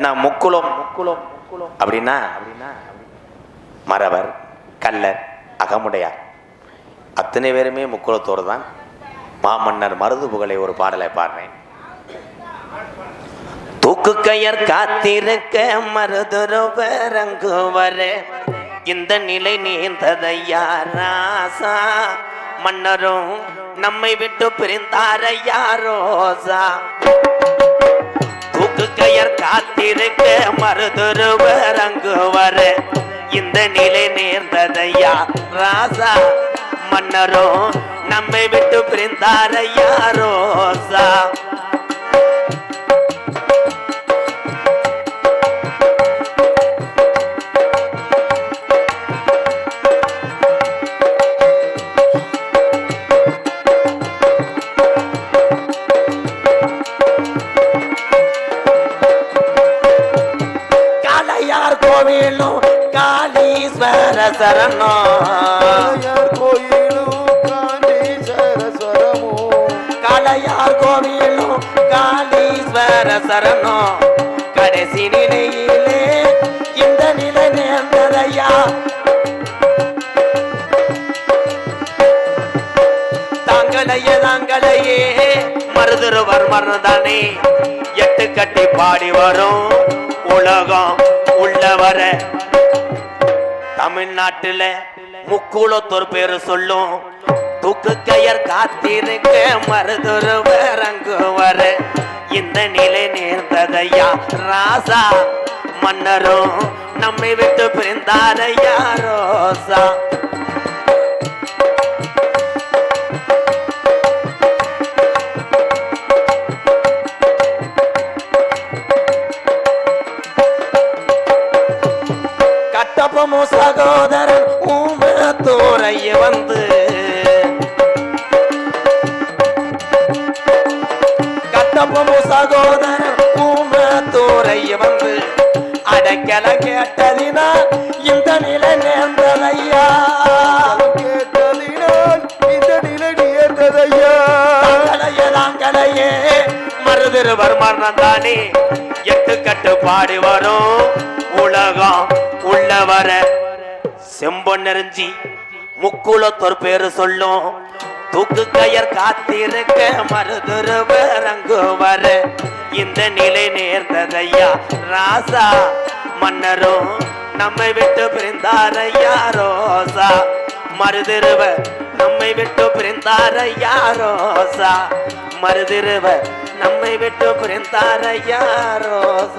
ஏன்னா முக்குளம் முக்குளம் முக்குளம். அப்படின்னா அப்படின்னா மறவர் கல்லர் அகமுடையார். அத்தனை பேருமே முக்குளத்தோடு தான். மாமன்னர் மருது புகழை ஒரு பாடலை பாடுறேன். தூக்கு கையர் காத்திருக்க மருதுருவரங்குவர இந்த நிலை நீந்ததையா ராசா. மன்னரும் நம்மை விட்டு பிரிந்தாரையா ரோசா. காத்திருக்க கயர் அங்கு வர. இந்த நிலை நேர்ந்ததையா ராசா? மன்னரும் நம்மை விட்டு பிரிந்தாரையா ரோசா காளீஸ்வர சரணம் காளையார் கோயிலும் காண்டீஸ்வரஸ்வரமும் காளையார் கோவிலும் காளீஸ்வர சரணம் கடைசி நிலையிலே இந்த நிலை நேர்ந்ததையா? தாங்களையே தாங்களையே மருதுருவர் மறந்தானே எட்டு கட்டி பாடி வரும் உலகம் உள்ளவர. தமிழ்நாட்டுல முக்குளத்தோர் பேரு சொல்லும். தூக்கு கயர் காத்திருக்க மருதுருவர் அங்கு வர. இந்த நிலை நேர்ந்ததையா? ராசா மன்னரும் நம்மை விட்டு பிரிந்தாரையா ரோசா கட்டப்பமும் சகோதரன் கேட்டதினா இந்த நிலை நேர்ந்ததையா? கேட்டதினால் இந்த நிலை நேர்ந்ததையா? தாங்களையே தாங்களையே. மருதிருவர் மரணம் தானே எட்டு கட்டு பாடி வரும். உலகம் உள்ளவர செம்பொன் நெருஞ்சி முக்குளத்தோர் பேரு சொல்லும். தூக்கு கயர் காத்திருக்க மருதுருவர் அங்கு வர. இந்த நிலை நேர்ந்ததையா ராசா? மன்னரோ நம்மை விட்டு பிரிந்தாரையா ரோசா மருதிருவ நம்மை விட்டு பிரிந்தாரையா ரோசா மருதிருவ நம்மை விட்டு பிரிந்தாரையா ரோசா